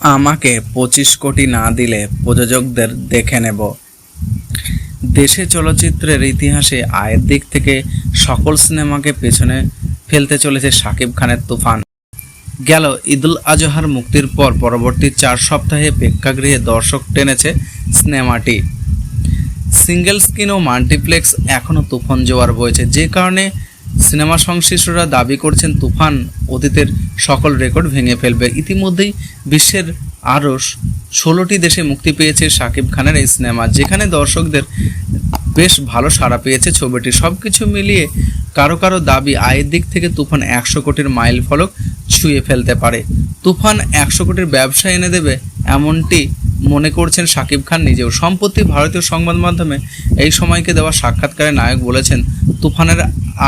আমাকে পঁচিশ কোটি না দিলে প্রযোজকদের দেখে নেব। দেশে চলচ্চিত্রের ইতিহাসে আয়ের দিক থেকে সকল সিনেমাকে পেছনে ফেলতে চলেছে শাকিব খানের তুফান। গেল ঈদুল আজহার মুক্তির পর পরবর্তী চার সপ্তাহে প্রেক্ষাগৃহে দর্শক টেনেছে সিনেমাটি। সিঙ্গেল স্ক্রিন ও মাল্টিপ্লেক্স এখনও তুফান জোয়ার বইছে। যে কারণে সিনেমা সংশ্লিষ্টরা দাবি করছেন তুফান অতীতের সকল রেকর্ড ভেঙে ফেলবে। ইতিমধ্যেই বিশ্বের আরও ষোলোটি দেশে মুক্তি পেয়েছে শাকিব খানের এই সিনেমা, যেখানে দর্শকদের বেশ ভালো সাড়া পেয়েছে ছবিটি। সব কিছু মিলিয়ে কারও কারও দাবি আয়ের দিক থেকে তুফান একশো কোটির মাইল ফলক ছুঁয়ে ফেলতে পারে। তুফান একশো কোটির ব্যবসা এনে দেবে এমনটি মনে করছেন শাকিব খান নিজেও। সম্প্রতি ভারতীয় সংবাদ মাধ্যমে এই সময়কে দেওয়া সাক্ষাৎকারে নায়ক বলেছেন, তুফানের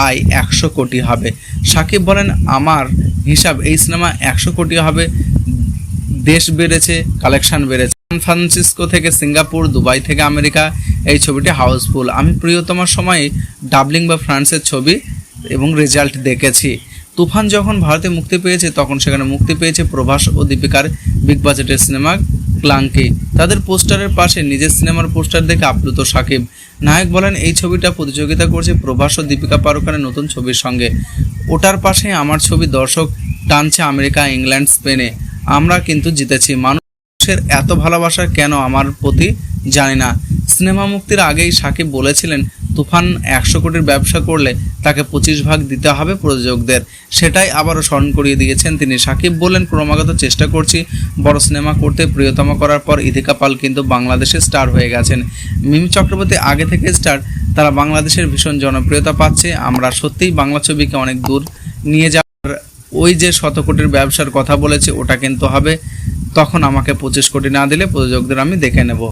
আয় একশো কোটি হবে। সাকিব বলেন, আমার হিসাব এই সিনেমা একশো কোটি হবে। দেশ বেড়েছে, কালেকশন বেড়েছে। সান ফ্রান্সিসকো থেকে সিঙ্গাপুর, দুবাই থেকে আমেরিকা, এই ছবিটি হাউসফুল। আমি প্রিয়তমার সময়ে ডাবলিং বা ফ্রান্সের ছবি এবং রেজাল্ট দেখেছি। তুফান যখন ভারতে মুক্তি পেয়েছে, তখন সেখানে মুক্তি পেয়েছে প্রভাস ও দীপিকার বিগ বাজেটের সিনেমা ক্লাঙ্কি তাদের পোস্টারের পাশে নিজের সিনেমার পোস্টার দেখে আপ্লুত সাকিব। নায়ক বলেন, এই ছবিটা প্রতিযোগিতা করছে প্রভাস ও দীপিকা পারুকানের নতুন ছবির সঙ্গে। ওটার পাশে আমার ছবি দর্শক টানছে আমেরিকা, ইংল্যান্ড, স্পেনে। আমরা কিন্তু জিতেছি। মানুষের এত ভালোবাসা কেন আমার প্রতি জানি না। সিনেমা মুক্তির আগেই সাকিব বলেছিলেন তুফান একশো কোটির ব্যবসা করলে তাকে পঁচিশ ভাগ দিতে হবে প্রযোজকদের। সেটাই আবারও স্মরণ করিয়ে দিয়েছেন তিনি। সাকিব বললেন, ক্রমাগত চেষ্টা করছি, বড় সিনেমা করতে প্রিয়তমা করার পর ইদিকা পাল কিন্তু বাংলাদেশে স্টার হয়ে গেছেন। মিমি চক্রবর্তী আগে থেকে স্টার, তারা বাংলাদেশের ভীষণ জনপ্রিয়তা পাচ্ছে। আমরা সত্যিই বাংলা ছবিকে অনেক দূর নিয়ে যাওয়ার ওই যে শত কোটির ব্যবসার কথা বলেছে, ওটা কিন্তু হবে। তখন আমাকে পঁচিশ কোটি না দিলে প্রযোজকদের আমি দেখে নেব।